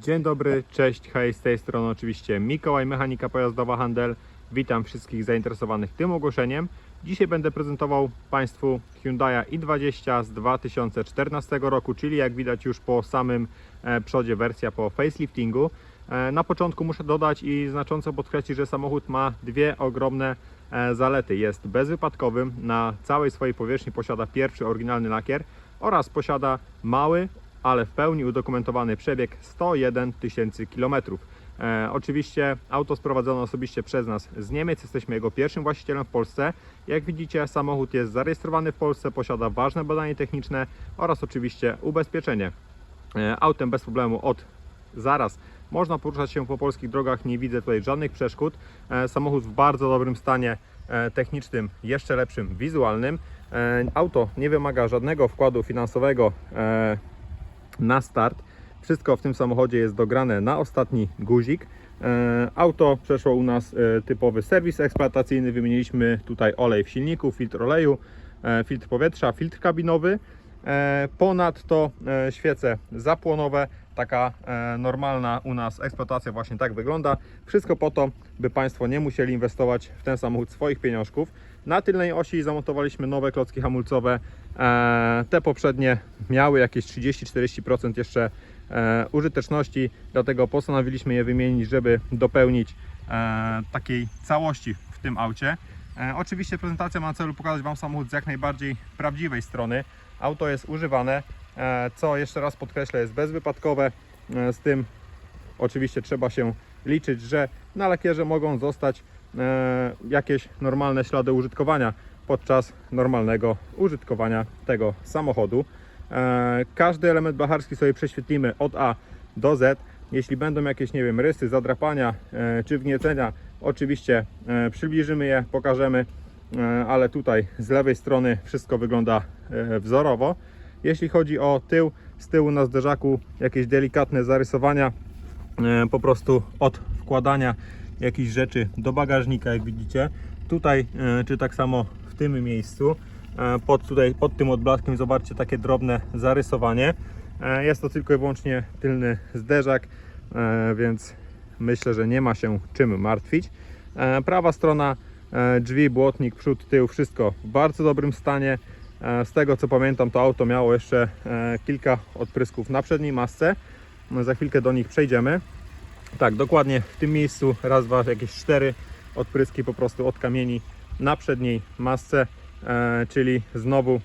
Dzień dobry, cześć, hej, z tej strony oczywiście Mikołaj, mechanika pojazdowa Handel. Witam wszystkich zainteresowanych tym ogłoszeniem. Dzisiaj będę prezentował Państwu Hyundai i20 z 2014 roku, czyli jak widać już po samym e, przodzie wersja po faceliftingu. E, Na początku muszę dodać i znacząco podkreślić, że samochód ma dwie ogromne e, zalety. Jest bezwypadkowym, na całej swojej powierzchni posiada pierwszy oryginalny lakier oraz posiada mały, ale w pełni udokumentowany przebieg 101 tysięcy kilometrów. E, oczywiście auto sprowadzone osobiście przez nas z Niemiec, jesteśmy jego pierwszym właścicielem w Polsce. Jak widzicie samochód jest zarejestrowany w Polsce, posiada ważne badanie techniczne oraz oczywiście ubezpieczenie. E, autem bez problemu od zaraz można poruszać się po polskich drogach, nie widzę tutaj żadnych przeszkód. E, Samochód w bardzo dobrym stanie e, technicznym, jeszcze lepszym wizualnym. E, Auto nie wymaga żadnego wkładu finansowego e, na start. Wszystko w tym samochodzie jest dograne na ostatni guzik. E, Auto przeszło u nas e, typowy serwis eksploatacyjny. Wymieniliśmy tutaj olej w silniku, filtr oleju, e, filtr powietrza, filtr kabinowy. E, Ponadto e, świece zapłonowe. Taka e, normalna u nas eksploatacja właśnie tak wygląda. Wszystko po to, by Państwo nie musieli inwestować w ten samochód swoich pieniążków. Na tylnej osi zamontowaliśmy nowe klocki hamulcowe. Te poprzednie miały jakieś 30-40% jeszcze użyteczności, dlatego postanowiliśmy je wymienić, żeby dopełnić takiej całości w tym aucie. Oczywiście prezentacja ma na celu pokazać Wam samochód z jak najbardziej prawdziwej strony. Auto jest używane, e, co jeszcze raz podkreślę, jest bezwypadkowe. E, Z tym oczywiście trzeba się liczyć, że na lakierze mogą zostać e, jakieś normalne ślady użytkowania podczas normalnego użytkowania tego samochodu. Każdy element blacharski sobie prześwietlimy od A do Z. Jeśli będą jakieś, nie wiem, rysy, zadrapania czy wgniecenia, oczywiście przybliżymy je, pokażemy, ale tutaj z lewej strony wszystko wygląda e, wzorowo. Jeśli chodzi o tył, z tyłu na zderzaku jakieś delikatne zarysowania, e, po prostu od wkładania jakichś rzeczy do bagażnika, jak widzicie. Tutaj, e, czy tak samo w tym miejscu, e, pod, tutaj, pod tym odblaskiem zobaczcie takie drobne zarysowanie. E, Jest to tylko i wyłącznie tylny zderzak, e, więc myślę, że nie ma się czym martwić. E, Prawa strona, e, drzwi, błotnik, przód, tył, wszystko w bardzo dobrym stanie. E, Z tego co pamiętam, to auto miało jeszcze e, kilka odprysków na przedniej masce. Za chwilkę do nich przejdziemy. Tak, dokładnie w tym miejscu raz, dwa, jakieś cztery odpryski po prostu od kamieni na przedniej masce, e, czyli znowu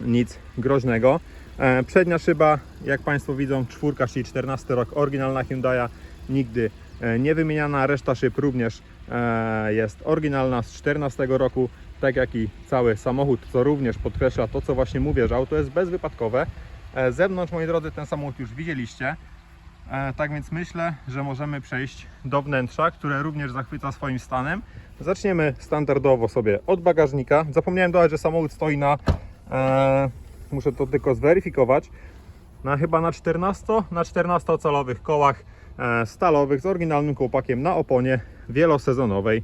nic groźnego. E, przednia szyba, jak Państwo widzą, czwórka, czyli 14 rok, oryginalna Hyundai, nigdy e, nie wymieniana. Reszta szyb również e, jest oryginalna z 14 roku, tak jak i cały samochód, co również podkreśla to, co właśnie mówię, że auto jest bezwypadkowe. E, Z zewnątrz, moi drodzy, ten samochód już widzieliście. E, Tak więc myślę, że możemy przejść do wnętrza, które również zachwyca swoim stanem. Zaczniemy standardowo sobie od bagażnika. Zapomniałem dodać, że samochód stoi na, e, muszę to tylko zweryfikować, na chyba na 14, na 14 calowych kołach e, stalowych z oryginalnym kołpakiem na oponie wielosezonowej.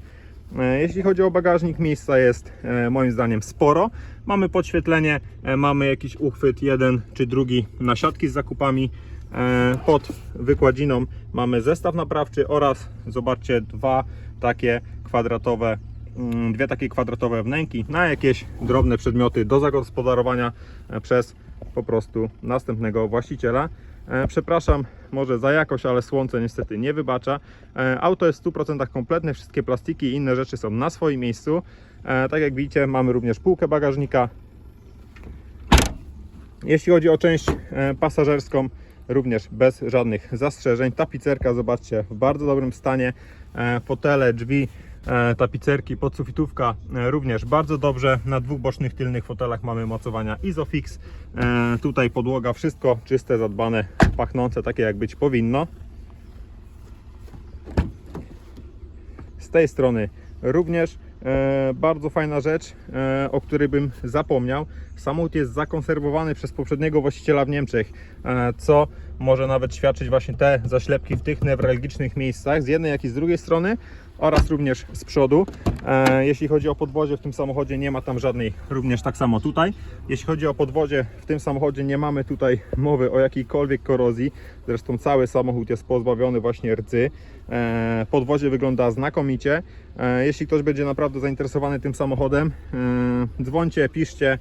E, Jeśli chodzi o bagażnik, miejsca jest e, moim zdaniem sporo. Mamy podświetlenie, e, mamy jakiś uchwyt jeden czy drugi na siatki z zakupami. E, Pod wykładziną mamy zestaw naprawczy oraz zobaczcie dwa takie kwadratowe, mm, dwie takie kwadratowe wnęki na jakieś drobne przedmioty do zagospodarowania e, przez po prostu następnego właściciela. E, Przepraszam może za jakość, ale słońce niestety nie wybacza. E, Auto jest w 100% kompletne, wszystkie plastiki i inne rzeczy są na swoim miejscu. E, Tak jak widzicie, mamy również półkę bagażnika. Jeśli chodzi o część pasażerską, również bez żadnych zastrzeżeń. Tapicerka, zobaczcie, w bardzo dobrym stanie. Fotele, drzwi, tapicerki, podsufitówka e, również bardzo dobrze. Na dwóch bocznych tylnych fotelach mamy mocowania Isofix. E, Tutaj podłoga, wszystko czyste, zadbane, pachnące, takie jak być powinno. Z tej strony również e, bardzo fajna rzecz, e, o której bym zapomniał. Samochód jest zakonserwowany przez poprzedniego właściciela w Niemczech, e, co może nawet świadczyć właśnie te zaślepki w tych newralgicznych miejscach z jednej jak i z drugiej strony oraz również z przodu. E, jeśli chodzi o podwozie w tym samochodzie nie ma tam żadnej, również tak samo tutaj. Jeśli chodzi o podwozie w tym samochodzie nie mamy tutaj mowy o jakiejkolwiek korozji. Zresztą cały samochód jest pozbawiony właśnie rdzy. E, podwozie wygląda znakomicie. E, jeśli ktoś będzie naprawdę zainteresowany tym samochodem, dzwońcie, piszcie.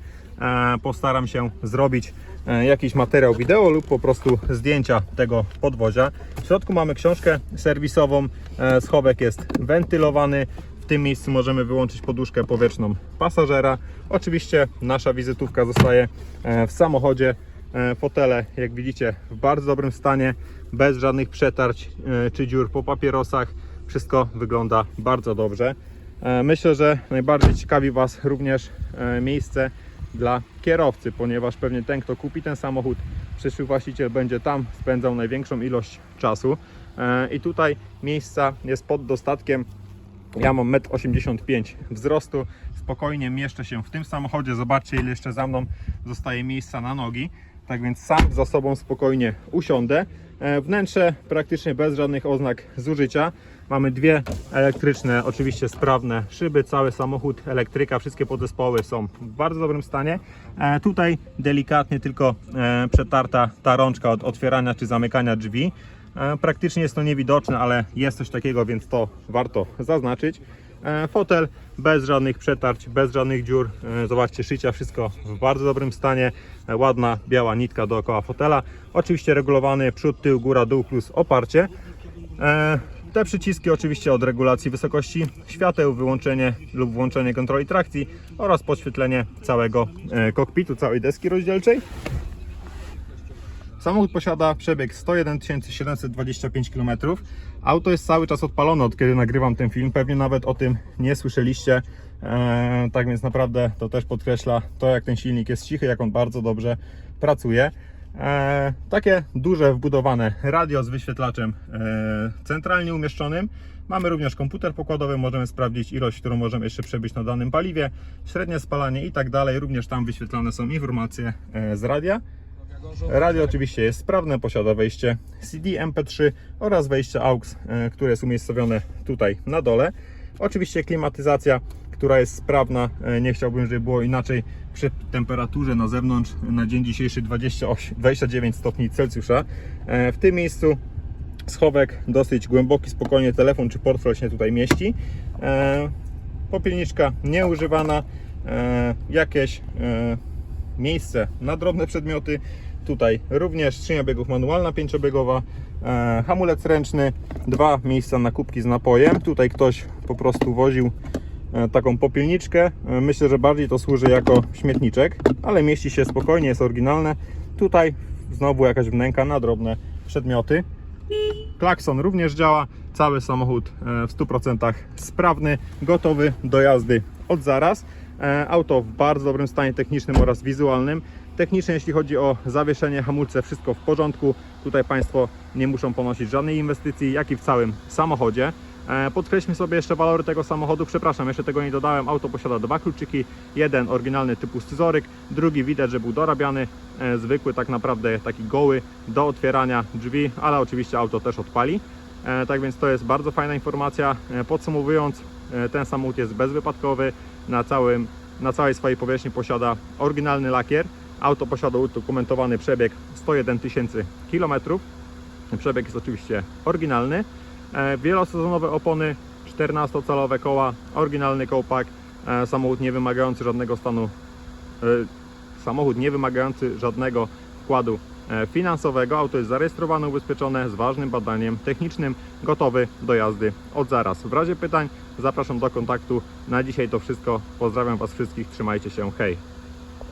Postaram się zrobić jakiś materiał wideo lub po prostu zdjęcia tego podwozia. W środku mamy książkę serwisową, e, schowek jest wentylowany. W tym miejscu możemy wyłączyć poduszkę powietrzną pasażera. Oczywiście nasza wizytówka zostaje e, w samochodzie. E, Fotele, jak widzicie, w bardzo dobrym stanie, bez żadnych przetarć e, czy dziur po papierosach. Wszystko wygląda bardzo dobrze. E, Myślę, że najbardziej ciekawi Was również e, miejsce dla kierowcy, ponieważ pewnie ten, kto kupi ten samochód, przyszły właściciel będzie tam spędzał największą ilość czasu. E, I tutaj miejsca jest pod dostatkiem. Ja mam 1,85 m wzrostu, spokojnie mieszczę się w tym samochodzie. Zobaczcie, ile jeszcze za mną zostaje miejsca na nogi. Tak więc sam za sobą spokojnie usiądę. E, Wnętrze praktycznie bez żadnych oznak zużycia. Mamy dwie elektryczne, oczywiście sprawne szyby, cały samochód, elektryka, wszystkie podzespoły są w bardzo dobrym stanie. E, Tutaj delikatnie tylko e, przetarta ta rączka od otwierania czy zamykania drzwi. Praktycznie jest to niewidoczne, ale jest coś takiego, więc to warto zaznaczyć. E, Fotel bez żadnych przetarć, bez żadnych dziur. E, Zobaczcie, szycia, wszystko w bardzo dobrym stanie. E, Ładna biała nitka dookoła fotela. Oczywiście regulowany przód, tył, góra, dół plus oparcie. Te przyciski oczywiście od regulacji wysokości świateł, wyłączenie lub włączenie kontroli trakcji oraz podświetlenie całego kokpitu, całej deski rozdzielczej. Samochód posiada przebieg 101 725 km. Auto jest cały czas odpalone od kiedy nagrywam ten film. Pewnie nawet o tym nie słyszeliście. Eee, tak więc naprawdę to też podkreśla to, jak ten silnik jest cichy, jak on bardzo dobrze pracuje. Eee, takie duże wbudowane radio z wyświetlaczem eee, centralnie umieszczonym. Mamy również komputer pokładowy, możemy sprawdzić ilość, którą możemy jeszcze przebyć na danym paliwie, średnie spalanie i tak dalej. Również tam wyświetlane są informacje e, z radia. Radio oczywiście jest sprawne, posiada wejście CD, MP3 oraz wejście AUX, e, które jest umiejscowione tutaj na dole. Oczywiście klimatyzacja, która jest sprawna, e, nie chciałbym, żeby było inaczej przy temperaturze na zewnątrz na dzień dzisiejszy 28, 29 stopni Celsjusza. E, W tym miejscu schowek dosyć głęboki, spokojnie telefon czy portfel się tutaj mieści. Popielniczka nieużywana, jakieś miejsce na drobne przedmioty. Tutaj również skrzynia biegów manualna pięciobiegowa, e, hamulec ręczny, dwa miejsca na kubki z napojem. Tutaj ktoś po prostu woził e, taką popielniczkę. E, Myślę, że bardziej to służy jako śmietniczek, ale mieści się spokojnie, jest oryginalne. Tutaj znowu jakaś wnęka na drobne przedmioty. Klakson również działa, cały samochód e, w 100% sprawny, gotowy do jazdy od zaraz. Auto w bardzo dobrym stanie technicznym oraz wizualnym. Technicznie, jeśli chodzi o zawieszenie, hamulce, wszystko w porządku. Tutaj Państwo nie muszą ponosić żadnej inwestycji, jak i w całym samochodzie. E, Podkreślmy sobie jeszcze walory tego samochodu. Przepraszam, jeszcze tego nie dodałem. Auto posiada dwa kluczyki. Jeden oryginalny typu scyzoryk, drugi widać, że był dorabiany, e, zwykły tak naprawdę taki goły do otwierania drzwi, ale oczywiście auto też odpali. E, Tak więc to jest bardzo fajna informacja. Podsumowując, ten samochód jest bezwypadkowy. Na, całym, na całej swojej powierzchni posiada oryginalny lakier. Auto posiada udokumentowany przebieg 101 tysięcy kilometrów. Przebieg jest oczywiście oryginalny. E, Wielosezonowe opony, 14-calowe koła, oryginalny kołpak, e, samochód nie wymagający żadnego stanu, e, samochód nie wymagający żadnego wkładu finansowego. Auto jest zarejestrowane, ubezpieczone z ważnym badaniem technicznym, gotowy do jazdy od zaraz. W razie pytań zapraszam do kontaktu. Na dzisiaj to wszystko. Pozdrawiam Was wszystkich, trzymajcie się, hej!